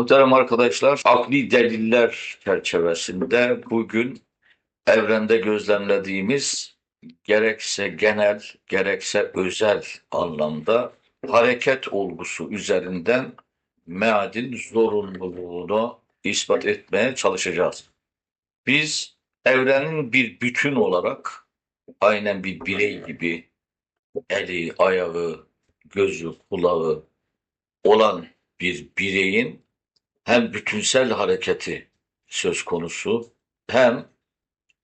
Muhterem arkadaşlar, akli deliller çerçevesinde bugün evrende gözlemlediğimiz gerekse genel, gerekse özel anlamda hareket olgusu üzerinden meadin zorunluluğunu ispat etmeye çalışacağız. Biz evrenin bir bütün olarak aynen bir birey gibi eli, ayağı, gözü, kulağı olan bir bireyin hem bütünsel hareketi söz konusu hem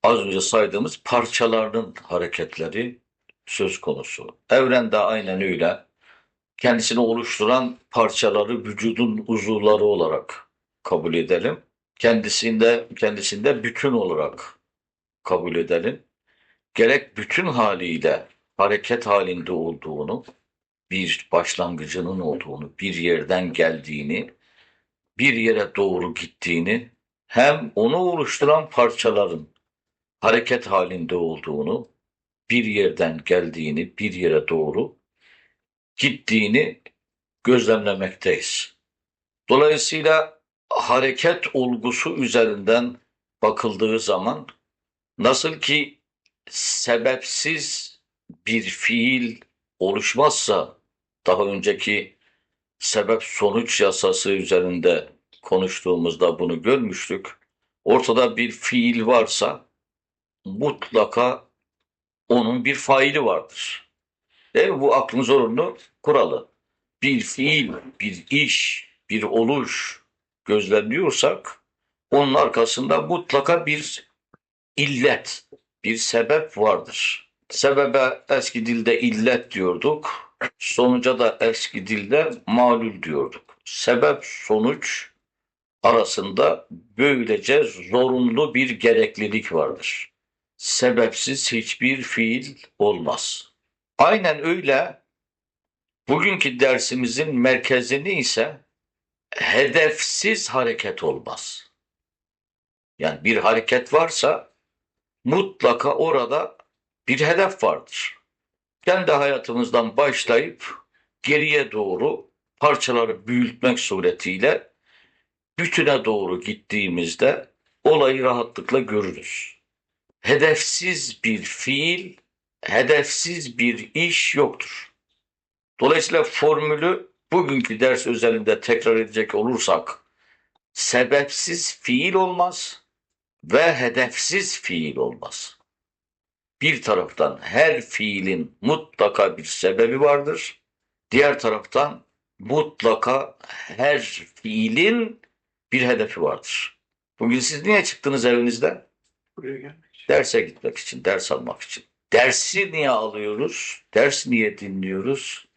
az önce saydığımız parçalarının hareketleri söz konusu. Evrende aynen öyle. Kendisini oluşturan parçaları vücudun uzuvları olarak kabul edelim. Kendisinde kendisinde bütün olarak kabul edelim. Gerek bütün haliyle hareket halinde olduğunu, bir başlangıcının olduğunu, bir yerden geldiğini, bir yere doğru gittiğini, hem onu oluşturan parçaların hareket halinde olduğunu, bir yerden geldiğini, bir yere doğru gittiğini gözlemlemekteyiz. Dolayısıyla hareket olgusu üzerinden bakıldığı zaman nasıl ki sebepsiz bir fiil oluşmazsa daha önceki sebep sonuç yasası üzerinde konuştuğumuzda bunu görmüştük. Ortada bir fiil varsa mutlaka onun bir faili vardır. Değil mi? Bu aklın zorunlu kuralı. Bir fiil, bir iş, bir oluş gözlemliyorsak onun arkasında mutlaka bir illet, bir sebep vardır. Sebebe eski dilde illet diyorduk. Sonuca da eski dilde malul diyorduk. Sebep sonuç arasında böylece zorunlu bir gereklilik vardır. Sebepsiz hiçbir fiil olmaz. Aynen öyle bugünkü dersimizin merkezini ise hedefsiz hareket olmaz. Yani bir hareket varsa mutlaka orada bir hedef vardır. Kendi hayatımızdan başlayıp geriye doğru parçaları büyütmek suretiyle bütüne doğru gittiğimizde olayı rahatlıkla görürüz. Hedefsiz bir fiil, hedefsiz bir iş yoktur. Dolayısıyla formülü bugünkü ders özelinde tekrar edecek olursak sebepsiz fiil olmaz ve hedefsiz fiil olmaz. Bir taraftan her fiilin mutlaka bir sebebi vardır. Diğer taraftan mutlaka her fiilin bir hedefi vardır. Bugün siz niye çıktınız evinizden? Buraya gelmek için. Derse gitmek için, ders almak için. Dersi niye alıyoruz? Ders niye dinliyoruz?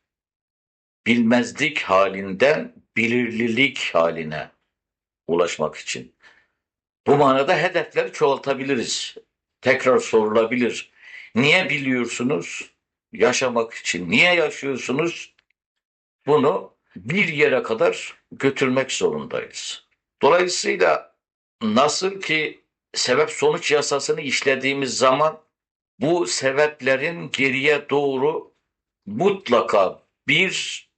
Bilmezlik halinden bilirlilik haline ulaşmak için. Bu manada hedefleri çoğaltabiliriz. Tekrar sorulabilir. Niye biliyorsunuz? Yaşamak için. Niye yaşıyorsunuz? Bunu bir yere kadar götürmek zorundayız. Dolayısıyla nasıl ki sebep sonuç yasasını işlediğimiz zaman bu sebeplerin geriye doğru mutlaka bir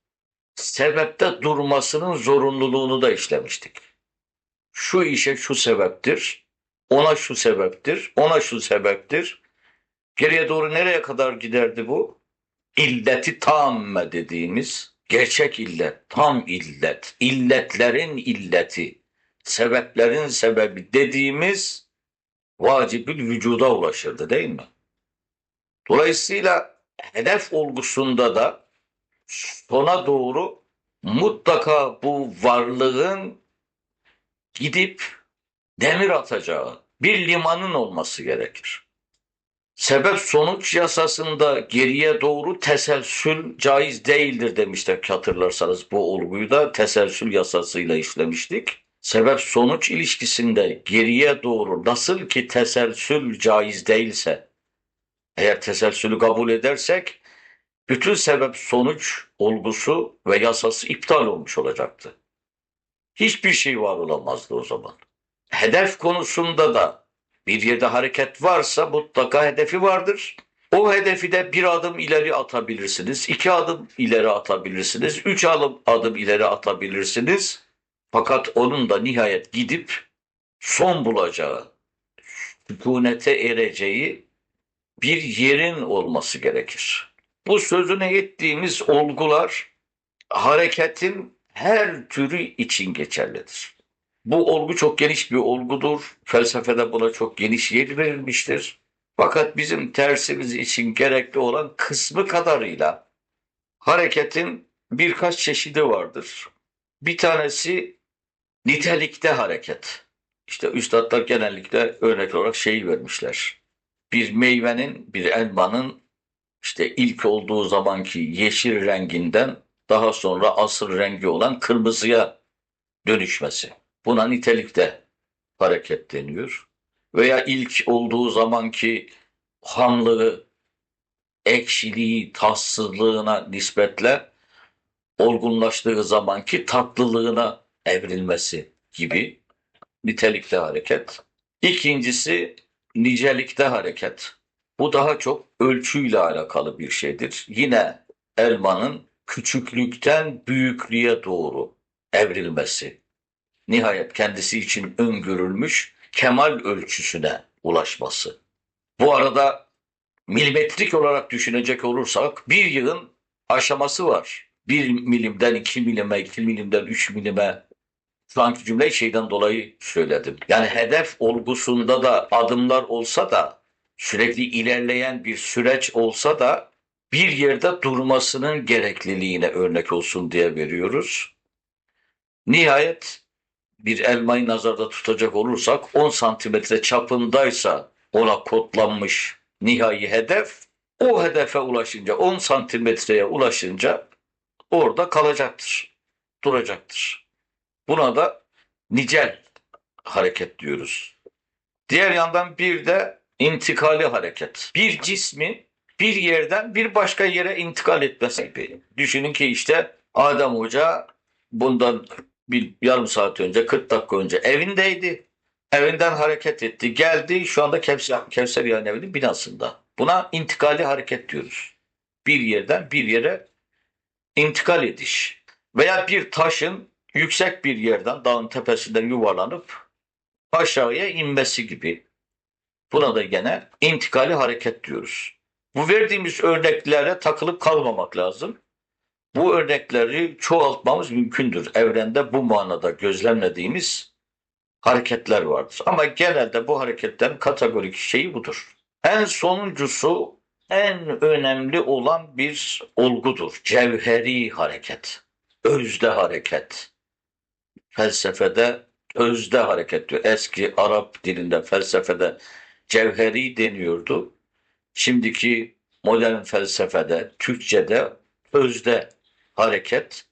sebepte durmasının zorunluluğunu da işlemiştik. Şu işe şu sebeptir, ona şu sebeptir, ona şu sebeptir. Geriye doğru nereye kadar giderdi bu? İlleti tamme dediğimiz gerçek illet, tam illet, illetlerin illeti, sebeplerin sebebi dediğimiz vacibül vücuda ulaşırdı değil mi? Dolayısıyla hedef olgusunda da sona doğru mutlaka bu varlığın gidip demir atacağı bir limanın olması gerekir. Sebep sonuç yasasında geriye doğru teselsül caiz değildir demiştik hatırlarsanız bu olguyu da teselsül yasasıyla işlemiştik. Sebep sonuç ilişkisinde geriye doğru nasıl ki teselsül caiz değilse eğer teselsülü kabul edersek bütün sebep sonuç olgusu ve yasası iptal olmuş olacaktı. Hiçbir şey var olamazdı o zaman. Hedef konusunda da bir yerde hareket varsa mutlaka hedefi vardır. O hedefi de bir adım ileri atabilirsiniz, iki adım ileri atabilirsiniz, üç adım, adım ileri atabilirsiniz. Fakat onun da nihayet gidip son bulacağı, sükunete ereceği bir yerin olması gerekir. Bu sözüne ettiğimiz olgular hareketin her türü için geçerlidir. Bu olgu çok geniş bir olgudur. Felsefede buna çok geniş yer verilmiştir. Fakat bizim tersimiz için gerekli olan kısmı kadarıyla hareketin birkaç çeşidi vardır. Bir tanesi nitelikte hareket. İşte üstadlar genellikle örnek olarak şeyi vermişler. Bir meyvenin, bir elmanın işte ilk olduğu zamanki yeşil renginden daha sonra asıl rengi olan kırmızıya dönüşmesi. Buna nitelikte hareket deniyor. Veya ilk olduğu zamanki hamlığı, ekşiliği, tatsızlığına nispetle olgunlaştığı zamanki tatlılığına evrilmesi gibi nitelikte hareket. İkincisi nicelikte hareket. Bu daha çok ölçüyle alakalı bir şeydir. Yine elmanın küçüklükten büyüklüğe doğru evrilmesi. Nihayet kendisi için öngörülmüş kemal ölçüsüne ulaşması. Bu arada milimetrik olarak düşünecek olursak bir yığın aşaması var. Bir milimden iki milime, iki milimden üç milime. Şu anki cümleyi şeyden dolayı söyledim. Yani hedef olgusunda da adımlar olsa da sürekli ilerleyen bir süreç olsa da bir yerde durmasının gerekliliğine örnek olsun diye veriyoruz. Nihayet bir elmayı nazarda tutacak olursak 10 santimetre çapındaysa ona kodlanmış nihai hedef o hedefe ulaşınca 10 santimetreye ulaşınca orada kalacaktır. Duracaktır. Buna da nicel hareket diyoruz. Diğer yandan bir de intikali hareket. Bir cismi bir yerden bir başka yere intikal etmesi gibi. Düşünün ki işte Adem Hoca bundan bir yarım saat önce 40 dakika önce evindeydi. Evinden hareket etti. Geldi şu anda Kevser, Kevser yani evinin binasında. Buna intikali hareket diyoruz. Bir yerden bir yere intikal ediş. Veya bir taşın yüksek bir yerden dağın tepesinden yuvarlanıp aşağıya inmesi gibi. Buna da gene intikali hareket diyoruz. Bu verdiğimiz örneklere takılıp kalmamak lazım. Bu örnekleri çoğaltmamız mümkündür. Evrende bu manada gözlemlediğimiz hareketler vardır. Ama genelde bu hareketlerin kategorik şeyi budur. En sonuncusu en önemli olan bir olgudur. Cevheri hareket. Özde hareket. Felsefede özde hareket diyor. Eski Arap dilinde felsefede cevheri deniyordu. Şimdiki modern felsefede, Türkçe'de özde hareket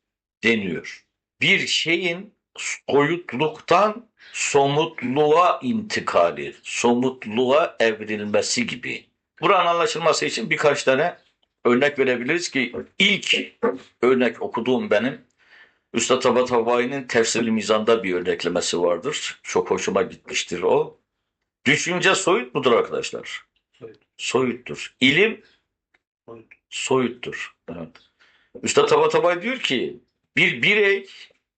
deniyor. Bir şeyin soyutluktan somutluğa intikali, somutluğa evrilmesi gibi. Buranın anlaşılması için birkaç tane örnek verebiliriz ki ilk örnek okuduğum benim Üstad Tabat Havai'nin tefsir mizanda bir örneklemesi vardır. Çok hoşuma gitmiştir o. Düşünce soyut mudur arkadaşlar? Soyut. Soyuttur. İlim Soyut. soyuttur. Evet. Üstad Tabatabai diyor ki bir birey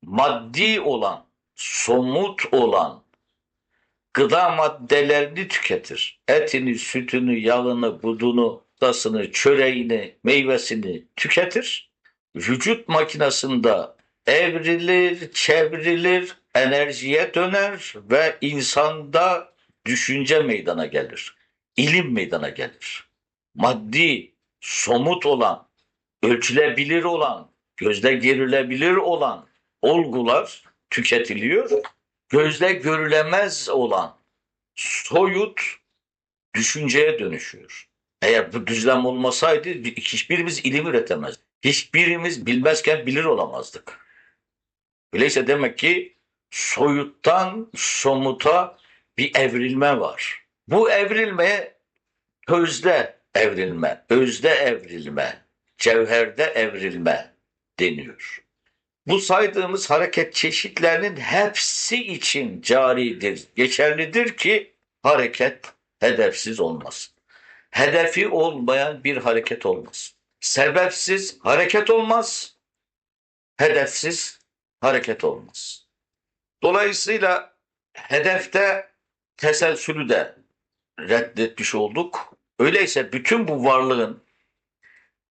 maddi olan, somut olan gıda maddelerini tüketir. Etini, sütünü, yağını, budunu, dasını, çöreğini, meyvesini tüketir. Vücut makinesinde evrilir, çevrilir, enerjiye döner ve insanda düşünce meydana gelir. İlim meydana gelir. Maddi, somut olan, ölçülebilir olan, gözle görülebilir olan olgular tüketiliyor. Gözle görülemez olan soyut düşünceye dönüşüyor. Eğer bu düzlem olmasaydı hiçbirimiz ilim üretemez. Hiçbirimiz bilmezken bilir olamazdık. Öyleyse demek ki soyuttan somuta bir evrilme var. Bu evrilmeye özde evrilme, özde evrilme, cevherde evrilme deniyor. Bu saydığımız hareket çeşitlerinin hepsi için caridir, geçerlidir ki hareket hedefsiz olmaz. Hedefi olmayan bir hareket olmaz. Sebepsiz hareket olmaz. Hedefsiz hareket olmaz. Dolayısıyla hedefte teselsülü de reddetmiş olduk. Öyleyse bütün bu varlığın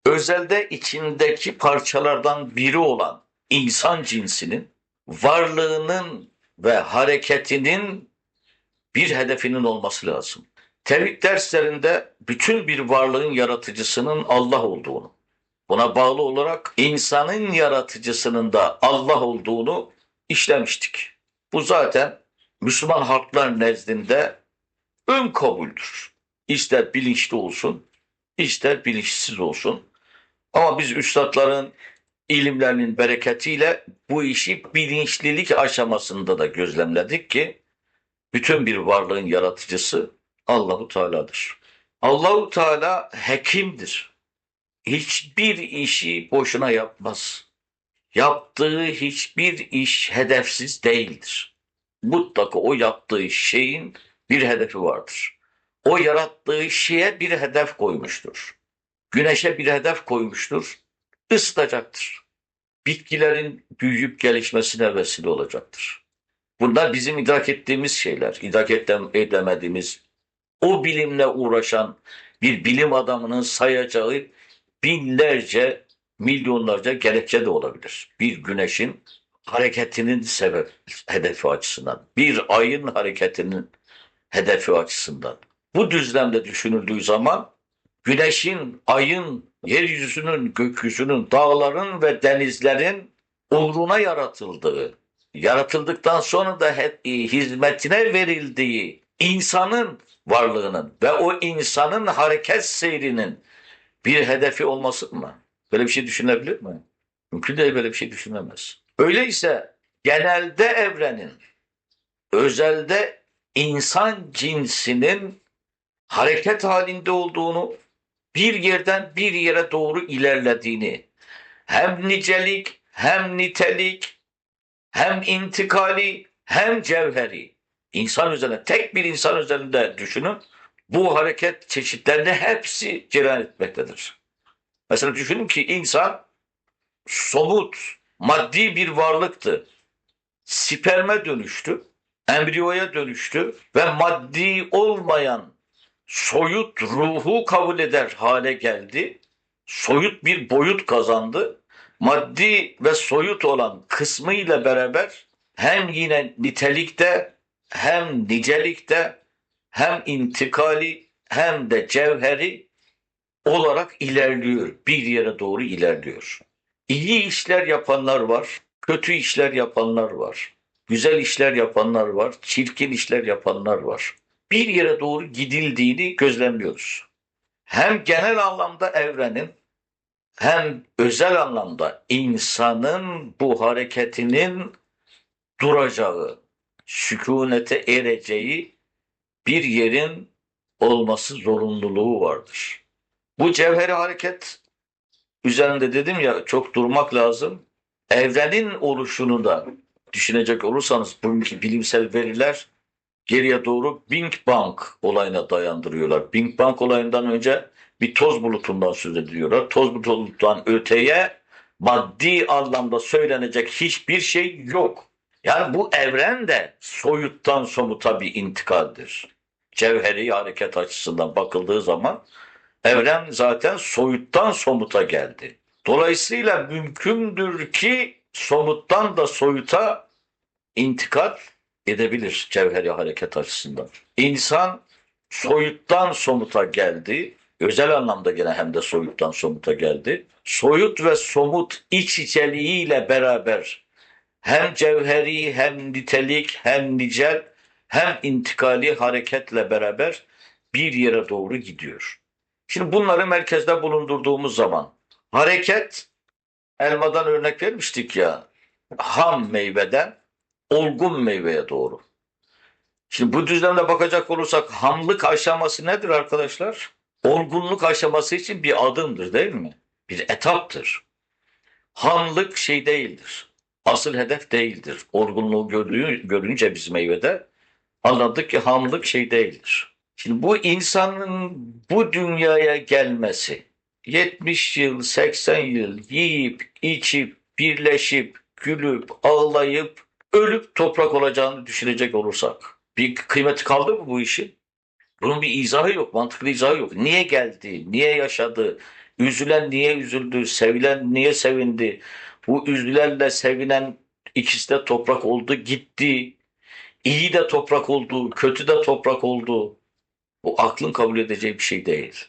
özelde içindeki parçalardan biri olan insan cinsinin varlığının ve hareketinin bir hedefinin olması lazım. Tevhid derslerinde bütün bir varlığın yaratıcısının Allah olduğunu, buna bağlı olarak insanın yaratıcısının da Allah olduğunu işlemiştik. Bu zaten Müslüman halklar nezdinde ön kabuldür. İster bilinçli olsun, ister bilinçsiz olsun. Ama biz üstadların ilimlerinin bereketiyle bu işi bilinçlilik aşamasında da gözlemledik ki bütün bir varlığın yaratıcısı Allahu Teala'dır. Allahu Teala hekimdir. Hiçbir işi boşuna yapmaz. Yaptığı hiçbir iş hedefsiz değildir. Mutlaka o yaptığı şeyin bir hedefi vardır. O yarattığı şeye bir hedef koymuştur. Güneşe bir hedef koymuştur. Isıtacaktır. Bitkilerin büyüyüp gelişmesine vesile olacaktır. Bunlar bizim idrak ettiğimiz şeyler. İdrak edem- edemediğimiz o bilimle uğraşan bir bilim adamının sayacağı binlerce, milyonlarca gerekçe de olabilir. Bir güneşin hareketinin sebep hedefi açısından, bir ayın hareketinin hedefi açısından. Bu düzlemde düşünüldüğü zaman güneşin, ayın, yeryüzünün, gökyüzünün, dağların ve denizlerin uğruna yaratıldığı, yaratıldıktan sonra da he- hizmetine verildiği insanın varlığının ve o insanın hareket seyrinin bir hedefi olması mı? Böyle bir şey düşünebilir mi? Mümkün değil böyle bir şey düşünemez. Öyleyse genelde evrenin, özelde insan cinsinin hareket halinde olduğunu, bir yerden bir yere doğru ilerlediğini, hem nicelik, hem nitelik, hem intikali, hem cevheri, insan üzerine, tek bir insan üzerinde düşünün, bu hareket çeşitlerini hepsi cereyan etmektedir. Mesela düşünün ki insan somut, maddi bir varlıktı. Sperme dönüştü, embriyoya dönüştü ve maddi olmayan soyut ruhu kabul eder hale geldi. Soyut bir boyut kazandı. Maddi ve soyut olan kısmı ile beraber hem yine nitelikte hem nicelikte hem intikali hem de cevheri olarak ilerliyor. Bir yere doğru ilerliyor. İyi işler yapanlar var, kötü işler yapanlar var. Güzel işler yapanlar var, çirkin işler yapanlar var. Bir yere doğru gidildiğini gözlemliyoruz. Hem genel anlamda evrenin hem özel anlamda insanın bu hareketinin duracağı, sükunete ereceği bir yerin olması zorunluluğu vardır. Bu cevheri hareket üzerinde dedim ya çok durmak lazım. Evrenin oluşunu da düşünecek olursanız bugünkü bilimsel veriler geriye doğru Big Bang olayına dayandırıyorlar. Big Bang olayından önce bir toz bulutundan söz ediliyorlar. Toz bulutundan öteye maddi anlamda söylenecek hiçbir şey yok. Yani bu evren de soyuttan somuta bir intikaldir. Cevheri hareket açısından bakıldığı zaman evren zaten soyuttan somuta geldi. Dolayısıyla mümkündür ki somuttan da soyuta intikal edebilir cevheri hareket açısından. İnsan soyuttan somuta geldi. Özel anlamda gene hem de soyuttan somuta geldi. Soyut ve somut iç içeliğiyle beraber hem cevheri hem nitelik hem nicel hem intikali hareketle beraber bir yere doğru gidiyor. Şimdi bunları merkezde bulundurduğumuz zaman hareket elmadan örnek vermiştik ya ham meyveden olgun meyveye doğru. Şimdi bu düzlemde bakacak olursak hamlık aşaması nedir arkadaşlar? Olgunluk aşaması için bir adımdır değil mi? Bir etaptır. Hamlık şey değildir. Asıl hedef değildir. Olgunluğu gördüğü, görünce biz meyvede anladık ki hamlık şey değildir. Şimdi bu insanın bu dünyaya gelmesi 70 yıl, 80 yıl yiyip, içip, birleşip, gülüp, ağlayıp ölüp toprak olacağını düşünecek olursak bir kıymeti kaldı mı bu işin? Bunun bir izahı yok, mantıklı izahı yok. Niye geldi, niye yaşadı, üzülen niye üzüldü, sevilen niye sevindi, bu üzülenle sevinen ikisi de toprak oldu, gitti. İyi de toprak oldu, kötü de toprak oldu. Bu aklın kabul edeceği bir şey değil.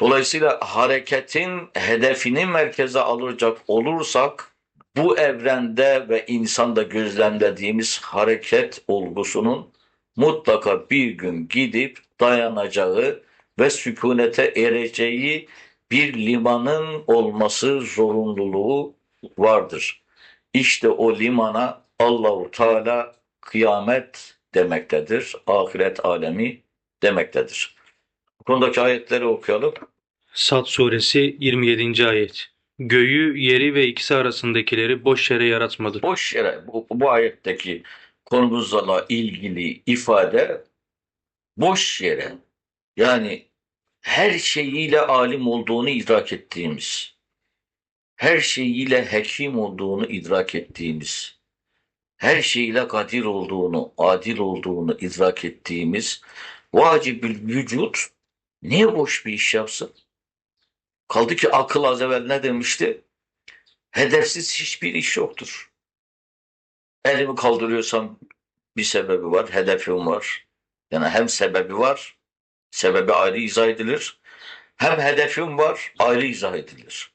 Dolayısıyla hareketin hedefini merkeze alacak olursak bu evrende ve insanda gözlemlediğimiz hareket olgusunun mutlaka bir gün gidip dayanacağı ve sükunete ereceği bir limanın olması zorunluluğu vardır. İşte o limana Allahu Teala kıyamet demektedir. Ahiret alemi demektedir. Bu konudaki ayetleri okuyalım. Sad suresi 27. ayet. Göğü, yeri ve ikisi arasındakileri boş yere yaratmadı. Boş yere bu, bu ayetteki konumuzla ilgili ifade boş yere yani her şeyiyle alim olduğunu idrak ettiğimiz, her şeyiyle hekim olduğunu idrak ettiğimiz, her şeyle kadir olduğunu, adil olduğunu idrak ettiğimiz vacibül vücut niye boş bir iş yapsın? Kaldı ki akıl az evvel ne demişti? Hedefsiz hiçbir iş yoktur. Elimi kaldırıyorsam bir sebebi var, hedefim var. Yani hem sebebi var, sebebi ayrı izah edilir. Hem hedefim var, ayrı izah edilir.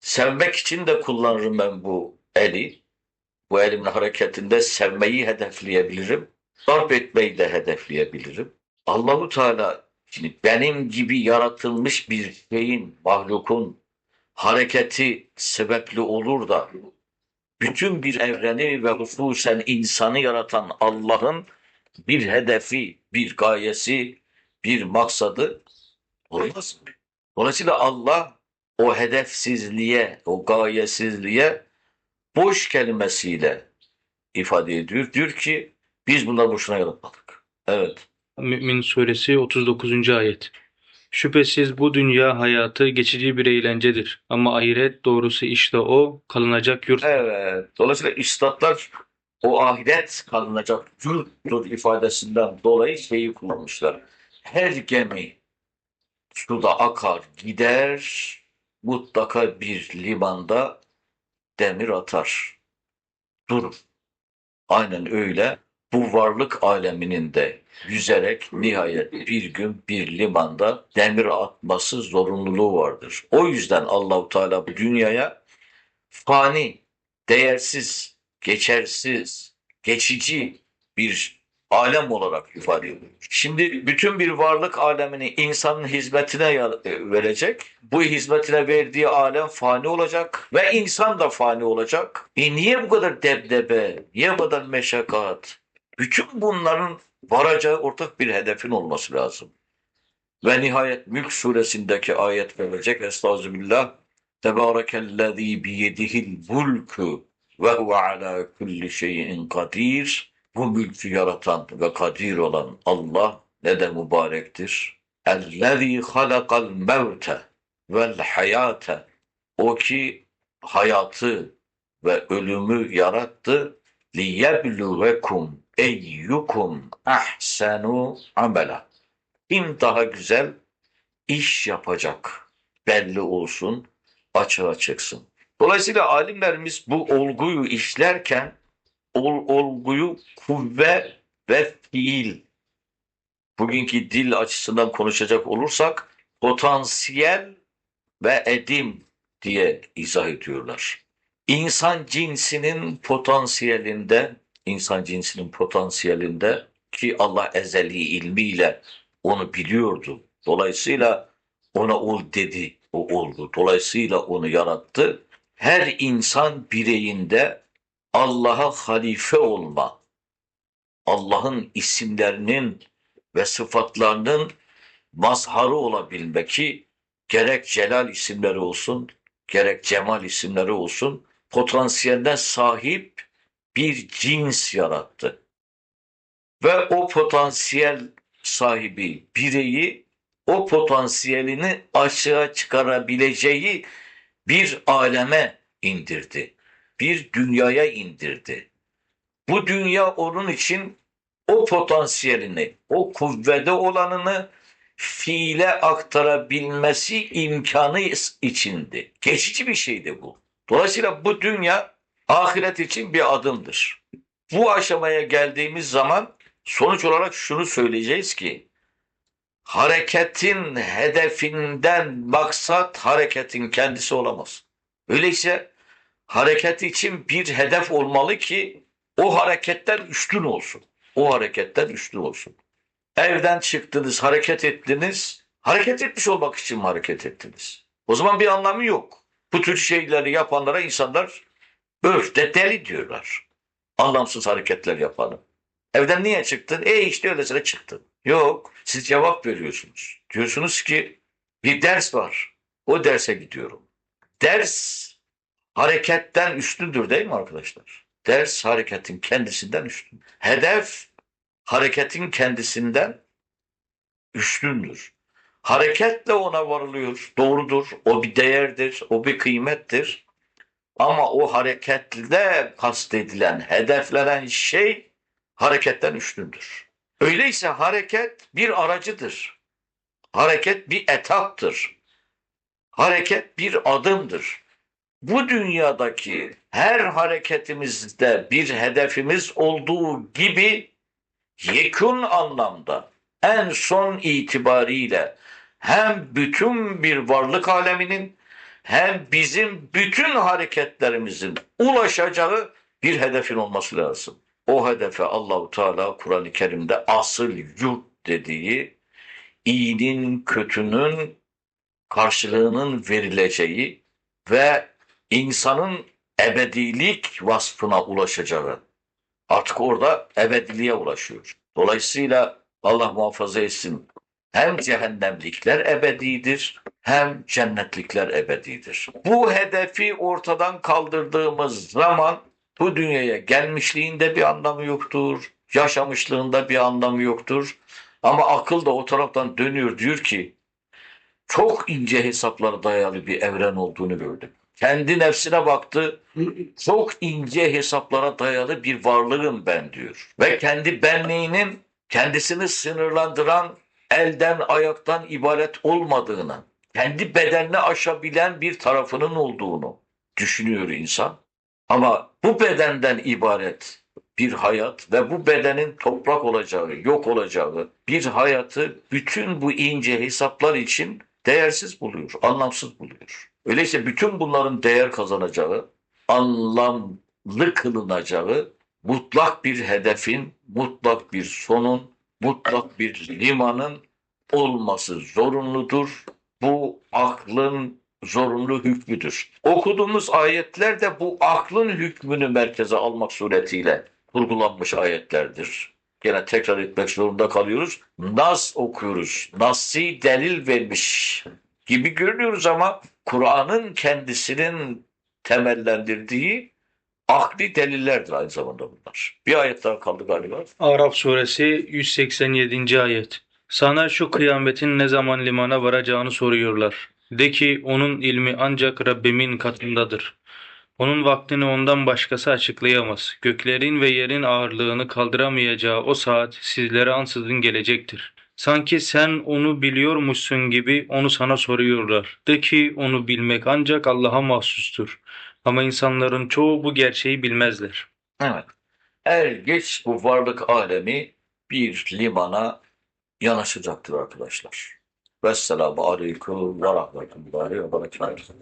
Sevmek için de kullanırım ben bu eli. Bu elimin hareketinde sevmeyi hedefleyebilirim. Darp etmeyi de hedefleyebilirim. Allahu Teala şimdi benim gibi yaratılmış bir şeyin, mahlukun hareketi sebepli olur da bütün bir evreni ve hususen insanı yaratan Allah'ın bir hedefi, bir gayesi, bir maksadı olmaz mı? Dolayısıyla Allah o hedefsizliğe, o gayesizliğe boş kelimesiyle ifade ediyor. Diyor ki biz bunları boşuna yaratmadık. Evet. Mü'min suresi 39. ayet. Şüphesiz bu dünya hayatı geçici bir eğlencedir. Ama ahiret doğrusu işte o kalınacak yurt. Evet. Dolayısıyla üstadlar o ahiret kalınacak yurttur ifadesinden dolayı şeyi kullanmışlar. Her gemi suda akar gider mutlaka bir limanda demir atar. Durur. Aynen öyle bu varlık aleminin de yüzerek nihayet bir gün bir limanda demir atması zorunluluğu vardır. O yüzden Allahu Teala bu dünyaya fani, değersiz, geçersiz, geçici bir alem olarak ifade ediyor. Şimdi bütün bir varlık alemini insanın hizmetine e, verecek. Bu hizmetine verdiği alem fani olacak ve insan da fani olacak. E niye bu kadar debdebe, niye bu kadar meşakkat? Bütün bunların varacağı ortak bir hedefin olması lazım. Ve nihayet Mülk suresindeki ayet verecek. Estağfirullah. Tebârekellezî biyedihil mulku ve huve alâ kulli şeyin kadir. Bu mülkü yaratan ve kadir olan Allah ne de mübarektir. Ellezî halakal mevte vel hayate. O ki hayatı ve ölümü yarattı. Liyebluvekum eyyukum ahsenu amela. Kim daha güzel iş yapacak belli olsun, açığa çıksın. Dolayısıyla alimlerimiz bu olguyu işlerken ol, olguyu kuvve ve fiil bugünkü dil açısından konuşacak olursak potansiyel ve edim diye izah ediyorlar. İnsan cinsinin potansiyelinde, insan cinsinin potansiyelinde ki Allah ezeli ilmiyle onu biliyordu. Dolayısıyla ona ol dedi, o oldu. Dolayısıyla onu yarattı. Her insan bireyinde Allah'a halife olma, Allah'ın isimlerinin ve sıfatlarının mazharı olabilme ki gerek celal isimleri olsun, gerek cemal isimleri olsun potansiyeline sahip bir cins yarattı. Ve o potansiyel sahibi bireyi o potansiyelini açığa çıkarabileceği bir aleme indirdi. Bir dünyaya indirdi. Bu dünya onun için o potansiyelini, o kuvvede olanını fiile aktarabilmesi imkanı içindi. Geçici bir şeydi bu. Dolayısıyla bu dünya ahiret için bir adımdır. Bu aşamaya geldiğimiz zaman sonuç olarak şunu söyleyeceğiz ki hareketin hedefinden maksat hareketin kendisi olamaz. Öyleyse hareket için bir hedef olmalı ki o hareketten üstün olsun. O hareketten üstün olsun. Evden çıktınız, hareket ettiniz. Hareket etmiş olmak için mi hareket ettiniz? O zaman bir anlamı yok. Bu tür şeyleri yapanlara insanlar öf de deli diyorlar. Anlamsız hareketler yapanı. Evden niye çıktın? E işte öylesine çıktın. Yok. Siz cevap veriyorsunuz. Diyorsunuz ki bir ders var. O derse gidiyorum. Ders hareketten üstündür değil mi arkadaşlar? Ders hareketin kendisinden üstün. Hedef hareketin kendisinden üstündür. Hareketle ona varılıyor. Doğrudur. O bir değerdir. O bir kıymettir. Ama o hareketle kastedilen, hedeflenen şey hareketten üstündür. Öyleyse hareket bir aracıdır. Hareket bir etaptır. Hareket bir adımdır. Bu dünyadaki her hareketimizde bir hedefimiz olduğu gibi yekun anlamda en son itibariyle hem bütün bir varlık aleminin hem bizim bütün hareketlerimizin ulaşacağı bir hedefin olması lazım. O hedefe Allahu Teala Kur'an-ı Kerim'de asıl yurt dediği iyinin kötünün karşılığının verileceği ve insanın ebedilik vasfına ulaşacağı artık orada ebediliğe ulaşıyor. Dolayısıyla Allah muhafaza etsin hem cehennemlikler ebedidir hem cennetlikler ebedidir. Bu hedefi ortadan kaldırdığımız zaman bu dünyaya gelmişliğinde bir anlamı yoktur. Yaşamışlığında bir anlamı yoktur. Ama akıl da o taraftan dönüyor diyor ki çok ince hesaplara dayalı bir evren olduğunu gördüm. Kendi nefsine baktı. Çok ince hesaplara dayalı bir varlığım ben diyor. Ve kendi benliğinin kendisini sınırlandıran elden ayaktan ibaret olmadığını, kendi bedenini aşabilen bir tarafının olduğunu düşünüyor insan. Ama bu bedenden ibaret bir hayat ve bu bedenin toprak olacağı, yok olacağı bir hayatı bütün bu ince hesaplar için değersiz buluyor, anlamsız buluyor. Öyleyse bütün bunların değer kazanacağı, anlamlı kılınacağı mutlak bir hedefin, mutlak bir sonun, mutlak bir limanın olması zorunludur. Bu aklın zorunlu hükmüdür. Okuduğumuz ayetler de bu aklın hükmünü merkeze almak suretiyle kurgulanmış ayetlerdir. Gene tekrar etmek zorunda kalıyoruz. Nas okuyoruz. Nasi delil vermiş gibi görünüyoruz ama Kur'an'ın kendisinin temellendirdiği akli delillerdir aynı zamanda bunlar. Bir ayet daha kaldı galiba. Araf suresi 187. ayet. Sana şu kıyametin ne zaman limana varacağını soruyorlar. De ki onun ilmi ancak Rabbimin katındadır. Onun vaktini ondan başkası açıklayamaz. Göklerin ve yerin ağırlığını kaldıramayacağı o saat sizlere ansızın gelecektir. Sanki sen onu biliyormuşsun gibi onu sana soruyorlar. De ki onu bilmek ancak Allah'a mahsustur. Ama insanların çoğu bu gerçeği bilmezler. Evet. Er geç bu varlık alemi bir limana yanaşacaktır arkadaşlar. Vesselamu aleyküm ve rahmetullahi ve berekatuhu.